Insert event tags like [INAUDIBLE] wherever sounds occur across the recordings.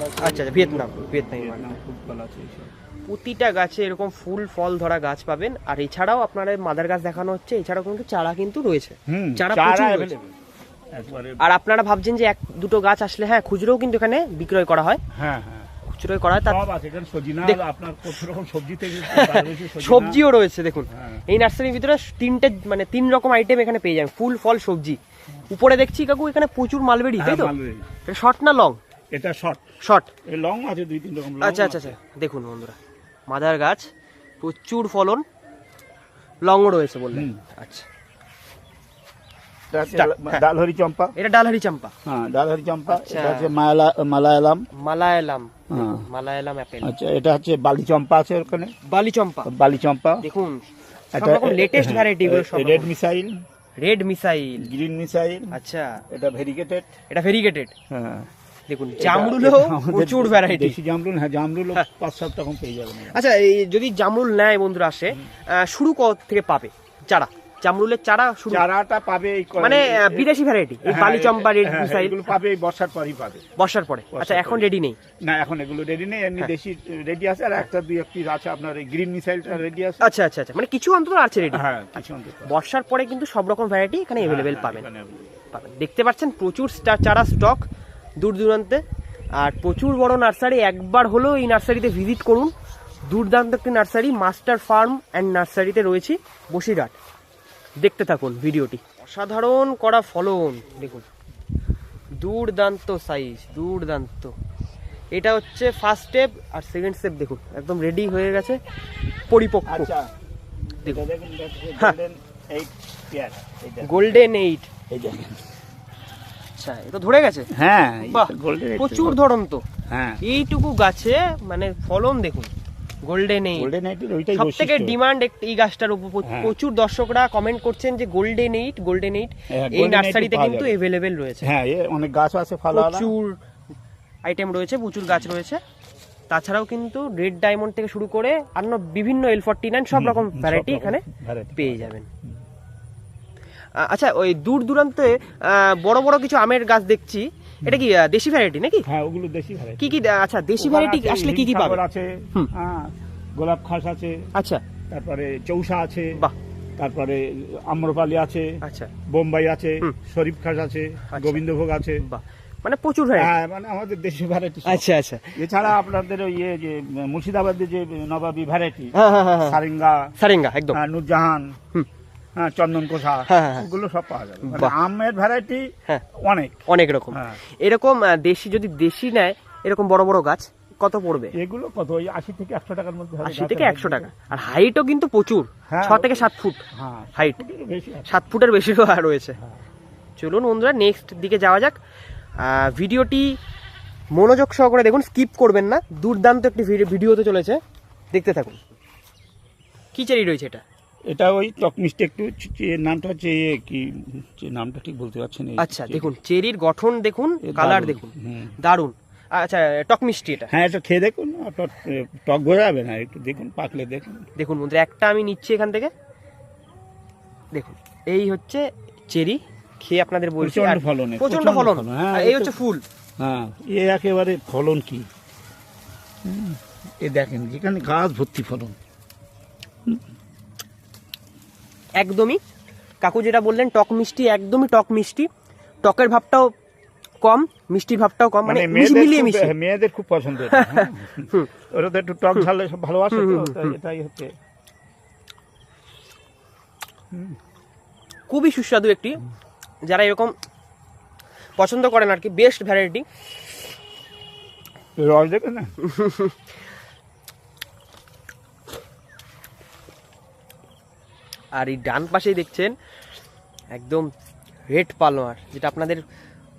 আছে। আচ্ছা আচ্ছা ভিয়েতনাম ভিয়েতনামি। খুব ভালো আছে এইসব। প্রতিটা গাছে এরকম ফুল ফল ধরা গাছ পাবেন। আর এছাড়াও আপনার মাদার গাছ দেখানো হচ্ছে এছাড়াও কিন্তু চারা কিন্তু রয়েছে। চারা চারা প্রচুর রয়েছে। আর আপনারা ভাবছেন যে এক দুটো গাছ আসলে হ্যাঁ খুচরোও কিন্তু এখানে বিক্রয় করা হয়। হ্যাঁ হ্যাঁ। খুচরোই করা হয় তার সব আছে এখানে সজিনা দেখ- আপনার কত রকম সবজি থেকে বাড়ি হয়েছে সজিনা। সবজিও রয়েছে দেখুন। হ্যাঁ। এই নার্সারির ভিতরে তিনটে মানে তিন রকম আইটেম এখানে পেয়ে যাবেন ফুল ফল সবজি। উপরে দেখছি কাকু এখানে প্রচুর মালবেরি তাই হ্যাঁ, তো? মালবেরি। শর্ট না লং এটা শর্ট শর্ট লং আছে দুই তিন রকম আচ্ছা আচ্ছা আচ্ছা। দেখুন বন্ধুরা মাদার গাছ প্রচুর ফলন লং রয়েছে বললেন। আচ্ছা। এটা হচ্ছে হ্যাঁ। ডালহরি চম্পা। এটা ডালহারি চাম্পা। হ্যাঁ ডালহরি চম্পা। আচ্ছা। এটা হচ্ছে মায়ালা মালায়ালাম। মালায়ালাম। হ্যাঁ। মালায়ালাম অ্যাপেল আচ্ছা এটা হচ্ছে বালি চম্পা আছে ওখানে। বালি চম্পা। বালি চম্পা। দেখুন এটা লেটেস্ট ভ্যারাইটি গুলো সব red missile. Red missile. Green missile. আচ্ছা। এটা ভেরিগেটেড এটা ভেরিগেটেড হ্যাঁ। দেখুন জামরুলেও প্রচুর ভ্যারাইটি জামরুল হ্যাঁ জামরুল হ্যাঁ। পাঁচ সাত রকম পেয়ে যাবেন আচ্ছা এই যদি জামরুল নেয় বন্ধুরা আসে শুরু কত থেকে পাবে? চারা। জামরুলের চারা শুরু। চারাটা পাবে মানে বিদেশি ভ্যারাইটি এই হ্যাঁ, বালি চম্পা রেড মিসাইল এগুলো পাবে এই বর্ষার পরই পাবে। বর্ষার পরে। আচ্ছা এখন রেডি নেই? না এখন এগুলো রেডি নেই এমনি হ্যাঁ। দেশি রেডি আছে আর একটা দুই একটি আছে আপনার এই গ্রিন মিসাইলটা রেডি আছে। আচ্ছা আচ্ছা আচ্ছা। মানে কিছু অন্তত আছে রেডি হ্যাঁ কিছু অন্তত। বর্ষার পরে কিন্তু সব রকম ভ্যারাইটি এখানে হ্যাঁ, পাবেন। পাবেন। দেখতে পাচ্ছেন প্রচুর চারা স্টক দূর দূরান্তে। আর প্রচুর বড় নার্সারি একবার হলেও এই নার্সারিতে ভিজিট করুন। দুর্দান্ত একটি নার্সারি মাস্টার ফার্ম অ্যান্ড নার্সারিতে রয়েছি বসিরহাট। দেখতে থাকুন ভিডিওটি। অসাধারণ করা ফলন দেখুন। দুর্দান্ত সাইজ দুর্দান্ত এটা হচ্ছে ফার্স্ট স্টেপ আর সেকেন্ড স্টেপ দেখুন একদম রেডি হয়ে গেছে পরিপক্ক। আচ্ছা এটা হচ্ছে হ্যাঁ। Golden eight. আচ্ছা এ তো ধরে গেছে? হ্যাঁ প্রচুর ধরন তো। হ্যাঁ। এইটুকু গাছে মানে ফলন দেখুন গোল্ডেন ওইটাই সব থেকে ডিমান্ড এই গাছটার উপর হ্যাঁ। প্রচুর দর্শকরা কমেন্ট করছেন যে গোল্ডেন এইট গোল্ডেন এইট এই নার্সারিতে কিন্তু। এভেলেবেল রয়েছে। হ্যাঁ অনেক গাছ আছে প্রচুর আইটেম রয়েছে প্রচুর গাছ রয়েছে। তাছাড়াও কিন্তু রেড ডায়মন্ড থেকে শুরু করে অন্য বিভিন্ন এল ফর্টি নাইন সব রকম ভ্যারাইটি এখানে পেয়ে যাবেন। আচ্ছা ওই দূর দূরান্তে বড় বড় কিছু আমের গাছ দেখছি। এটা কি দেশি ভ্যারাইটি নাকি? হ্যাঁ ওগুলো দেশি ভ্যারাইটি। কি কি আচ্ছা দেশি ভ্যারাইটি আসলে কি কি পাবে? আছে হ্যাঁ গোলাপ খাস আছে আচ্ছা। তারপরে চৌসা আছে বাহ। তারপরে আম্রপালি আছে আচ্ছা। বোম্বাই আছে শরীফ খাস আছে আচ্ছা। গোবিন্দভোগ আছে। বাহ। মানে প্রচুর হ্যাঁ মানে আমাদের দেশি ভ্যারাইটি আচ্ছা আচ্ছা। এছাড়া আপনাদের ওই ইয়ে যে মুর্শিদাবাদের যে নবাবী ভ্যারাইটি হ্যাঁ হ্যাঁ সারেঙ্গা সারেঙ্গা একদম। নূরজাহান। হ্যাঁ চন্দন কোষা হ্যাঁ, হ্যাঁ, হ্যাঁ। ওগুলো সব পাওয়া যাবে। মানে আমের ভ্যারাইটি হ্যাঁ। অনেক। অনেক রকম। এরকম দেশি যদি দেশি নেয় এরকম বড় বড় গাছ কত পড়বে? এগুলো কত? ওই আশি থেকে একশো টাকার মধ্যে আশি থেকে একশো টাকা। আর হাইটও কিন্তু প্রচুর। ছ থেকে সাত ফুট হ্যাঁ হাইট বেশি। সাত ফুটের বেশিও রয়েছে। চলুন বন্ধুরা নেক্সট দিকে যাওয়া যাক। ভিডিওটি মনোযোগ সহকারে দেখুন স্কিপ করবেন না। দুর্দান্ত একটি ভিডিও ভিডিওতে চলেছে। দেখতে থাকুন। কি চেরি রয়েছে এটা? এটা ওই টক মিষ্টি একটু নামটা হচ্ছে কি নামটা ঠিক বলতে পারছি না আচ্ছা দেখুন চেরির গঠন দেখুন কালার দেখুন। দারুণ আচ্ছা টক মিষ্টি এটা। হ্যাঁ এটা খেয়ে দেখুন টক যাবে না একটু দেখুন পাকলে দেখুন। দেখুন বন্ধুরা একটা আমি নিচ্ছি এখান থেকে। দেখুন এই হচ্ছে চেরি খেয়ে আপনাদের বলছি। ফলনে, প্রচণ্ড ফলন। হ্যাঁ, এই এই হচ্ছে ফুল। হ্যাঁ এ একেবারে ফলন কি? এ দেখেন যেখানে গাছ ভর্তি ফলন। একদমই। কাকু যেটা বললেন টক মিষ্টি একদমই টক মিষ্টি। টকের ভাবটাও কম মিষ্টির ভাবটাও কম মানে মানে মিলিয়ে মিশিয়ে হ্যাঁ, মেয়েদের খুব পছন্দ হ্যাঁ। ওরা তো একটু টক ঝালে সব ভালোবাসে তো। এটাই হচ্ছে। খুবই সুস্বাদু একটি যারা এরকম পছন্দ করেন আর কি বেস্ট ভ্যারাইটি রস দেখে না? [LAUGHS] আর এই ডান পাশেই দেখছেন একদম রেড পালোয়ার যেটা আপনাদের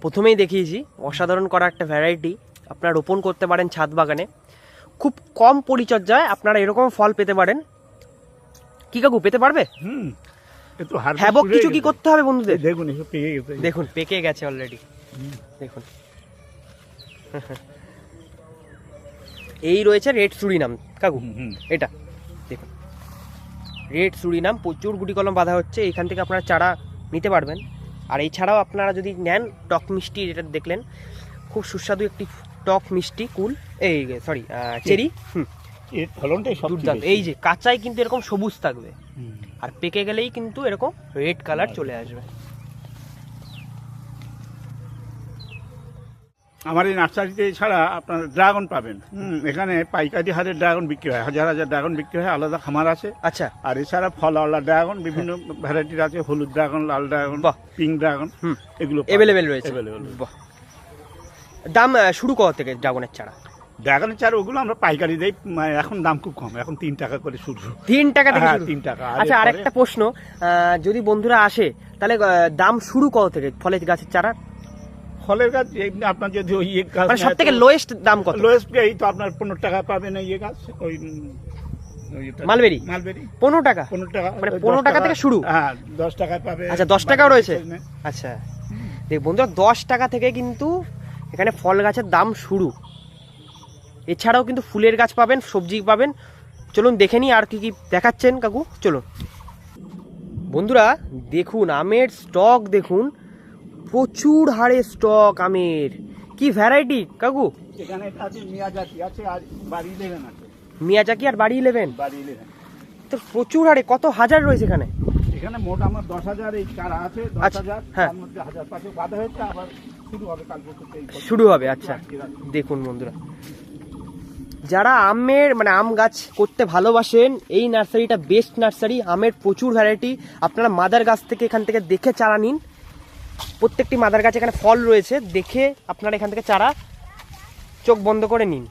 প্রথমেই দেখিয়েছি। অসাধারণ করা একটা ভ্যারাইটি আপনারা রোপণ করতে পারেন ছাদ বাগানে। খুব কম পরিচর্যায় আপনারা এরকম ফল পেতে পারেন। কি কাকু পেতে পারবে? হ্যাবক কিছু কি করতে হবে বন্ধুদের? দেখুন দেখুন পেকে গেছে অলরেডি দেখুন। এই রয়েছে রেড সুরিনাম কাকু হুম, হুম। এটা দেখুন। রেড সুরিনাম প্রচুর গুটি কলম বাঁধা হচ্ছে এখান থেকে আপনারা চারা নিতে পারবেন। আর এছাড়াও আপনারা যদি নেন টক মিষ্টি যেটা দেখলেন খুব সুস্বাদু একটি টক মিষ্টি কুল এই সরি চেরি হুম এর ফলনটাই সব দুর্দান্ত। এই যে কাঁচাই কিন্তু এরকম সবুজ থাকবে। আর পেকে গেলেই কিন্তু এরকম রেড কালার চলে আসবে। আমার এই নার্সারিতে ছাড়া আপনার ড্রাগন পাবেন। হুম, এখানে পাইকারি হারে ড্রাগন বিক্রি হয়। হাজার হাজার ড্রাগন বিক্রি হয় আলাদা খামার আছে। আচ্ছা। আর এছাড়া ফলওয়ালা ড্রাগন বিভিন্ন ভ্যারাইটির আছে হলুদ ড্রাগন লাল ড্রাগন। পিঙ্ক ড্রাগন হুম। এগুলো অ্যাভেলেবেল রয়েছে। দাম শুরু কত থেকে ড্রাগনের চারা? ড্রাগনের চার ওগুলো আমরা পাইকারি দেই উম, এখন দাম খুব কম। এখন তিন টাকা করে শুরু। তিন টাকা থেকে হ্যাঁ, তিন টাকা। আচ্ছা আরেকটা প্রশ্ন যদি বন্ধুরা আসে তাহলে দাম শুরু কত থেকে? ফলের গাছের চারা? ফলের গাছ এমনি আপনার যদি ওই ইয়ে গাছ মানে সব থেকে লোয়েস্ট দাম কত? লোয়েস্ট এই তো আপনার পনেরো টাকা পাবেন ইয়ে গাছ ওই মালবেরি? মালবেরি। পনেরো টাকা? পনেরো টাকা মানে 15 টাকা থেকে শুরু? হ্যাঁ দশ টাকা পাবে। আচ্ছা, 10 টাকাও রয়েছে? আচ্ছা। দেখ বন্ধুরা দশ টাকা থেকে কিন্তু এখানে ফল গাছের দাম শুরু। এছাড়াও কিন্তু ফুলের গাছ পাবেন সবজি পাবেন। চলুন দেখে নিই আর কি কি দেখাচ্ছেন কাকু চলুন। বন্ধুরা দেখুন আমের স্টক দেখুন। প্রচুর হারে স্টক আমের। কি ভ্যারাইটি কাকু? এখানে আছে মিয়াজাকি আছে আর বাড়ি ইলেভেন আছে। মিয়াজাকি আর বাড়ি ইলেভেন বাড়ি ইলেভেন তো প্রচুর হারে কত হাজার রয়েছে এখানে? এখানে মোট আমার দশ হাজার এই চারা আছে দশ আচ্ছা, হাজার হ্যাঁ। তার মধ্যে হাজার পাঁচে বাধা হয়েছে আবার শুরু হবে কাল। শুরু হবে আচ্ছা। দেখুন বন্ধুরা। যারা আমের মানে আম গাছ করতে ভালোবাসেন এই নার্সারিটা বেস্ট নার্সারি আমের প্রচুর ভ্যারাইটি আপনারা মাদার গাছ থেকে এখান থেকে দেখে চারা নিন। প্রত্যেকটি মাদার গাছ এখানে ফল রয়েছে দেখে আপনারা এখান থেকে চারা চোখ বন্ধ করে নিন।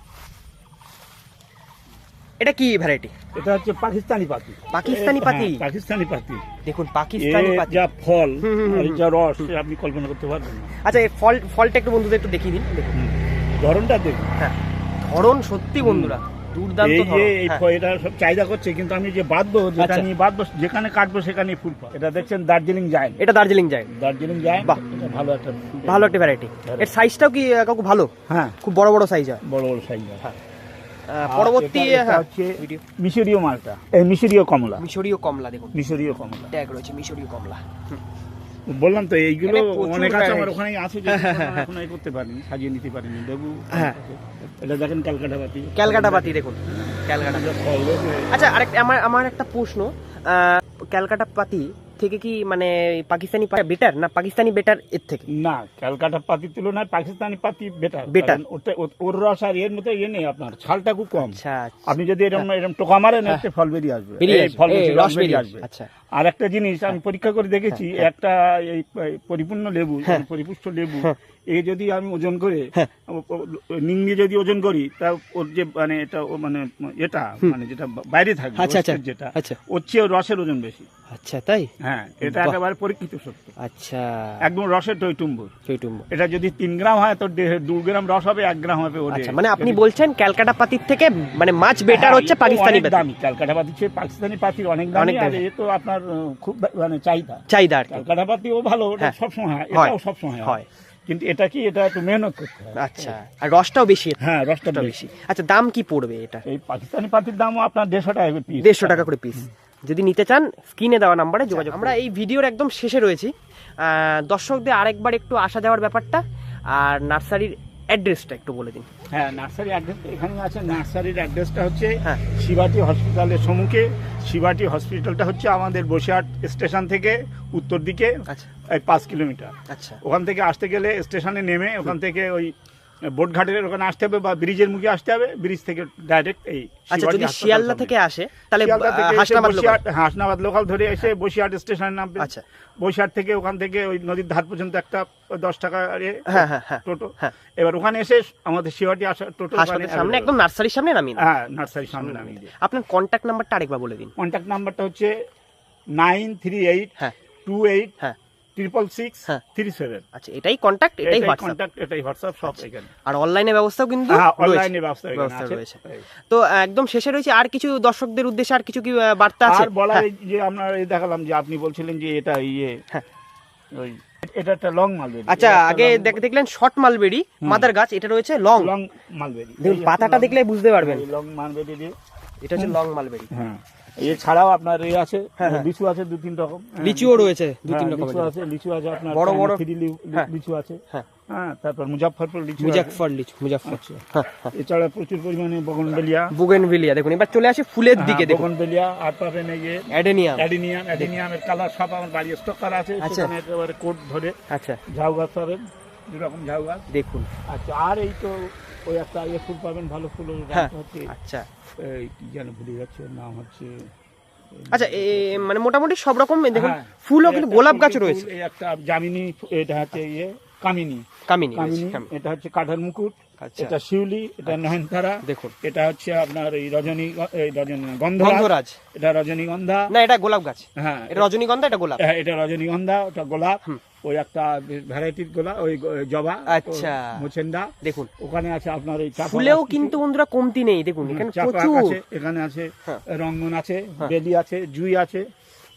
এটা কি ভ্যারাইটি এটা হচ্ছে পাকিস্তানি পাতি। পাকিস্তানি পাতি? হ্যাঁ, পাকিস্তানি পাতি। দেখুন পাকিস্তানি পাতি। যা ফল আর যা রস আপনি কল্পনা করতে পারবেন আচ্ছা এই ফল ফলটা একটু বন্ধুদের একটু দেখিয়ে দিন দেখুন। ধরনটা দেখুন। হ্যাঁ ধরন সত্যি বন্ধুরা। দুর্দান্ত এই যে এই হ্যাঁ। এটা সব চাহিদা করছে কিন্তু আমি যে বাঁধবো আচ্ছা। বাঁধবো যেখানে কাটবো সেখানে ফুল পাবে এটা দেখছেন দার্জিলিং যায় এটা দার্জিলিং যায় দার্জিলিং যায় বাহ। ভালো একটা ভালো একটা ভ্যারাইটি এর সাইজটাও কি কাকু ভালো? হ্যাঁ। খুব বড় বড় সাইজ হয় বড় বড় সাইজ আহ, পরবর্তী হ্যাঁ, হচ্ছে মিশরীয় মালটা। মিশরীয় কমলা। মিশরীয় কমলা দেখুন। মিশরীয় কমলা। ট্যাগ রয়েছে মিশরীয় কমলা। বললাম তো এইগুলো অনেক আছে আমার। ওখানে আছে [LAUGHS] এখন করতে পারিনি সাজিয়ে নিতে পারিনি। লেবু হ্যাঁ। এটা দেখেন ক্যালকাটা পাতি ক্যালকাটা পাতি দেখুন। ক্যালকাটা। আচ্ছা আরেক আমার আমার একটা প্রশ্ন ক্যালকাটা পাতি থেকে কি মানে পাকিস্তানি বেটার না পাকিস্তানি বেটার এর থেকে? না ক্যালকাটা পাতির তুলনায় পাকিস্তানি পাতি বেটার। ওটা ওর রস আর এর মধ্যে ইয়ে নেই আপনার ছালটা খুব কম। আচ্ছা আপনি যদি এরকম এরকম টোকা মারেন একটা ফল বেরিয়ে আসবে। ফল বেরিয়ে আসবে আচ্ছা। আর একটা জিনিস আমি পরীক্ষা করে দেখেছি একটা এই পরিপূর্ণ লেবু হ্যাঁ। পরিপুষ্ট লেবু হ্যাঁ। এ যদি আমি ওজন করে হ্যাঁ। নিংড়ে যদি ওজন করি তা ওর যে মানে এটা মানে এটা মানে যেটা বাইরে থাকবে আচ্ছা, আচ্ছা, যেটা আচ্ছা। ওর চেয়ে রসের ওজন বেশি। আচ্ছা তাই? হ্যাঁ এটা। একেবারে পরীক্ষিত সত্য। আচ্ছা। একদম রসের টইটুম্বুর চৈটুম্ব এটা যদি তিন গ্রাম হয় তো দু গ্রাম রস হবে এক গ্রাম হবে ওর আচ্ছা মানে আপনি বলছেন ক্যালকাটা পাতির থেকে মানে মাছ বেটার হ্যাঁ, হচ্ছে পাকিস্তানি দামি। ক্যালকাটা পাতি চেয়ে পাকিস্তানি পাতির অনেক দামি আর এ তো আপনার খুব মানে চাহিদা। চাহিদা আর কি। ক্যালকাটা পাতিও ভালো ওটা হ্যাঁ। সবসময় হয়। এটাও সবসময় হয়। কিন্তু এটা কি এটা একটু মেহনত করতে হয়। আচ্ছা। আর রসটাও বেশি? হ্যাঁ রসটা বেশি। আচ্ছা দাম কি পড়বে এটা? এই পাকিস্তানি পাতির দামও আপনার দেড়শো টাকা পিস দেড়শো টাকা করে পিস যদি নিতে চান স্ক্রিনে দেওয়া নাম্বারে যোগাযোগ আমরা এই ভিডিওর একদম শেষে রয়েছি। দর্শকদের আরেকবার একটু আসা যাওয়ার ব্যাপারটা। আর নার্সারির অ্যাড্রেসটা একটু বলে দিন। হ্যাঁ নার্সারি অ্যাড্রেস এখানে আছে। নার্সারির অ্যাড্রেসটা হচ্ছে হ্যাঁ। শিবাটি হসপিটালের সম্মুখে। শিবাটি হসপিটালটা হচ্ছে আমাদের বসিরহাট স্টেশন থেকে উত্তর দিকে আচ্ছা। এই পাঁচ কিলোমিটার। আচ্ছা। ওখান থেকে আসতে গেলে স্টেশনে নেমে ওখান থেকে ওই বোটঘাটের ওখানে আসতে হবে বা ব্রিজের মুখে আসতে হবে ব্রিজ থেকে ডাইরেক্ট এই আচ্ছা যদি শিয়ালদা থেকে আসে তাহলে এসে হাসনাবাদ লোকাল। ধরে এসে বসিরহাট স্টেশনে নামবে আচ্ছা। বসিরহাট থেকে ওখান থেকে ওই নদীর ধার পর্যন্ত একটা দশ টাকা হ্যাঁ হ্যাঁ হ্যাঁ। টোটো। হ্যাঁ। এবার ওখানে এসে আমাদের শিবাটি আসা টোটো সামনে একদম নার্সারির সামনে নামিয়ে হ্যাঁ নার্সারির সামনে নামিয়ে আপনার কন্ট্যাক্ট নাম্বারটা আরেকবার বলে দিন। কন্ট্যাক্ট নাম্বারটা হচ্ছে নাইন থ্রি এইট হ্যাঁ। টু এইট হ্যাঁ। Triple six. থ্রি সেভেন আচ্ছা এটাই কন্ট্যাক্ট এটাই এটাই কন্ট্যাক্ট এটাই হোয়াটসঅ্যাপ সব এখানে। আর অনলাইনে ব্যবস্থাও কিন্তু হ্যাঁ অনলাইনে ব্যবস্থা এখানে ব্যবস্থা আছে। রয়েছে। তো একদম শেষে রয়েছে আর কিছু দর্শকদের উদ্দেশ্যে আর কিছু কি বার্তা আছে? আর বলা হ্যাঁ, যে আমরা দেখালাম যে আপনি বলছিলেন যে এটা ইয়ে হ্যাঁ। ওই এটা একটা লং মালবেরি আচ্ছা আগে দেখ- দেখলেন শর্ট মালবেরি মাদার গাছ এটা রয়েছে লং লং মালবেরি দেখুন পাতাটা দেখলে বুঝতে পারবেন। লং মালবেরি এটা হচ্ছে লং মালবেরি হ্যাঁ। এছাড়াও আপনার এই আছে হ্যাঁ, হ্যাঁ। লিচু আছে দু তিন রকম। হ্যাঁ, লিচুও রয়েছে দু তিন রকমের লিচু আছে লিচু আছে আপনার বড় বড়- থ্রি। লিচু আছে। হ্যাঁ। তারপর মুজাফরপুর লিচু আছে। মুজাফর লিচু হ্যাঁ এছাড়া প্রচুর পরিমাণে বগনবেলিয়া। বুগেনভিলিয়া দেখুন এবার চলে আসি ফুলের দিকে দেখুন। বগনবেলিয়া আর পাবেন এই যে অ্যাডেনিয়াম। অ্যাডিনিয়াম অ্যাডিনিয়ামের কালার সব আমার বাড়ি স্টক করা আছে আচ্ছা। সেখানে একেবারে কোট ধরে আচ্ছা। ঝাউ গাছ পাবেন দু রকম ঝাউ গাছ। দেখুন। আচ্ছা আর এই তো ওই একটা ইয়ে ফুল পাবেন ভালো ফুল হ্যাঁ। হচ্ছে আচ্ছা। কি যেন ভুলে যাচ্ছে নাম হচ্ছে আচ্ছা মানে মোটামুটি সব রকম দেখুন ফুল ফুলও কিন্তু গোলাপ গাছ রয়েছে। একটা জামিনী এটা হচ্ছে ইয়ে কামিনী। কামিনী কামিনী। এটা হচ্ছে কাঠের মুকুট। এটা শিউলি এটা নয়নতারা দেখুন। এটা হচ্ছে আপনার এই রজনী এই রজনী গন্ধরাজ। গন্ধরাজ। এটা রজনীগন্ধা। না এটা গোলাপ গাছ। হ্যাঁ এটা রজনীগন্ধা এটা গোলাপ। হ্যাঁ, এটা রজনীগন্ধা ওটা গোলাপ ওই একটা ভ্যারাইটির গোলাপ ওই জবা আচ্ছা। ও মোচেন্ডা দেখুন। ওখানে আছে আপনার এই চাপা ফুলেও কিন্তু বন্ধুরা কমতি নেই। দেখুন এখানে চাপা প্রচুর। আছে এখানে আছে হ্যাঁ। রঙ্গন আছে হ্যাঁ। বেলি আছে জুই আছে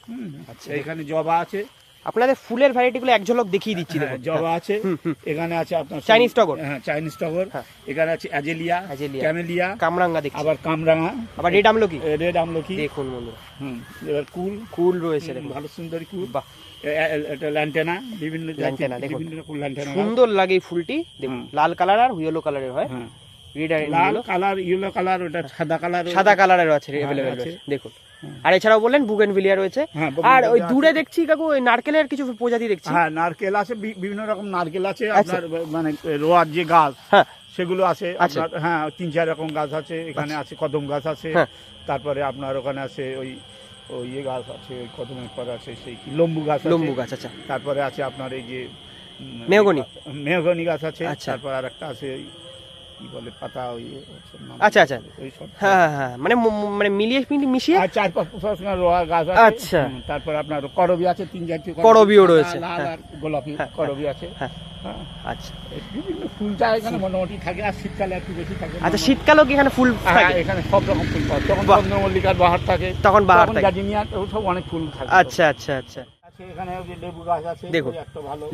হুম, আচ্ছা। এখানে জবা আছে। আপনাদের ফুলের ভ্যারাইটি গুলো এক ঝলক দেখিয়ে দিচ্ছি হ্যাঁ, দেখুন। জবা আছে হুম, হুম। এখানে আছে আপনার চাইনিজ টগর। হ্যাঁ চাইনিজ টগর হ্যাঁ। এখানে আছে অ্যাজেলিয়া। ক্যামেলিয়া কামরাঙ্গা দেখছি। আবার কামরাঙ্গা আবার রেড আমলকি? রেড আমলকি। দেখুন বন্ধুরা। হুম এবার কুল। কুল রয়েছে দেখুন। ভালো সুন্দরী কুল। বাহ। ল্যান্টেনা বিভিন্ন ল্যান্টেনা, দেখুন। বিভিন্ন রকম ল্যান্টেনা সুন্দর লাগে ফুলটি। দেখুন লাল কালার আর ইয়েলো কালারের হয়। হ্যাঁ লাল কালার ইয়েলো কালার ওটা সাদা কালার সাদা কালারের আছে হ্যাঁ, আছে। দেখুন। আর এছাড়াও বললেন বুগেনভিলিয়া রয়েছে। হ্যাঁ, আর ওই দূরে দেখছি কাকু ওই নারকেলের কিছু প্রজাতি দেখছি। হ্যাঁ নারকেল আছে বিভিন্ন রকম নারকেল আছে আচ্ছা। আপনার মানে রোয়ার যে গাছ হ্যাঁ। সেগুলো আছে। আছে। হ্যাঁ তিন চার রকম গাছ আছে এখানে আছে কদম গাছ আছে হ্যাঁ। তারপরে আপনার ওখানে আছে ওই ওই ইয়ে গাছ আছে ওই কদমের পর আছে সেই লম্বু গাছ লম্বু গাছ আচ্ছা। তারপরে আছে আপনার এই যে মেহগনি। মেহগনি গাছ আছে আচ্ছা। তারপর আর একটা আছে কি বলে পাতা ওই আচ্ছা, আচ্ছা। হ্যাঁ হ্যাঁ, হ্যাঁ মানে মানে মিলিয়ে মিশিয়ে? আর চার পাঁচ পাঁচ রোয়া গাছ আছে। আচ্ছা। তারপর আপনার করবি আছে তিন চারটি করবিও রয়েছে, লাল। আর গোলাপি করবি আছে। আচ্ছা। বিভিন্ন ফুলটা এখানে মোটামুটি থাকে আর শীতকালে একটু বেশি থাকে। আচ্ছা শীতকালেও কি এখানে ফুল থাকে? এখানে সব রকম ফুল পাওয়া। চন্দ্রমল্লিকার বাহার থাকে তখন বাহার থাকে। সব অনেক ফুল থাকে। আচ্ছা আচ্ছা আচ্ছা। এখানে লেবু গাছ আছে দেখুন।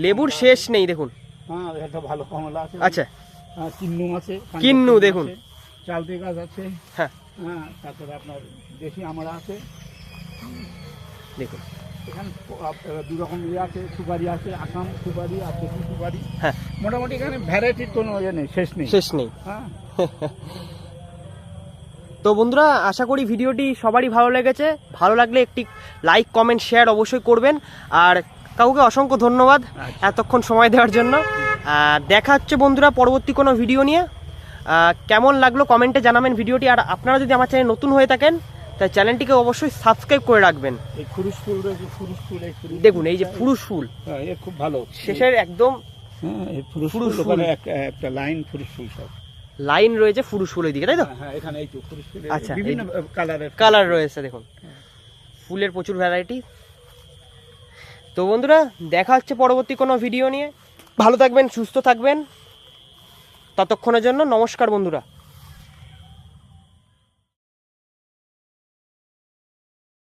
লেবুর শেষ নেই দেখুন। হ্যাঁ ভালো কমলা আছে। আচ্ছা। কিন্নু আছে কিন্নু দেখুন। চালতি গাছ আছে। হ্যাঁ। হ্যাঁ তারপরে আপনার দেশি আমরা আছে। দেখুন। এখানে দু রকম ইয়ে আছে সুপারি আছে আসাম সুপারি সুপারি। হ্যাঁ। মোটামুটি এখানে ভ্যারাইটির কোনো ইয়ে নেই শেষ নেই। শেষ নেই। হ্যাঁ। [LAUGHS] তো বন্ধুরা আশা করি ভিডিওটি সবারই ভালো লেগেছে। ভালো লাগলে একটি লাইক কমেন্ট শেয়ার অবশ্যই করবেন। আর কাউকে অসংখ্য ধন্যবাদ আচ্ছা। এতক্ষণ সময় দেওয়ার জন্য। দেখা হচ্ছে বন্ধুরা পরবর্তী কোনো ভিডিও নিয়ে। কেমন লাগল কমেন্টে জানাবেন ভিডিওটি আর আপনারা যদি আমার চ্যানেল নতুন হয়ে থাকেন তাই চ্যানেলটিকে অবশ্যই সাবস্ক্রাইব করে রাখবেন। এই ফুরুষ ফুল ফুরুষ ফুল দেখুন এই যে পুরুষ ফুল। হ্যাঁ খুব ভালো। শেষের একদম হ্যাঁ ফুরুষ ফুরুষ একটা লাইন ফুরুষ ফুল সব। লাইন রয়েছে পুরুষ ফুলের দিকে তাই তো? হ্যাঁ, হ্যাঁ এখানে এই ফুরুষ আচ্ছা, বিভিন্ন কালারের কালার রয়েছে দেখুন। ফুলের প্রচুর ভ্যারাইটি তো বন্ধুরা দেখা হচ্ছে পরবর্তী কোনো ভিডিও নিয়ে। ভালো থাকবেন সুস্থ থাকবেন। ততক্ষণের জন্য নমস্কার বন্ধুরা।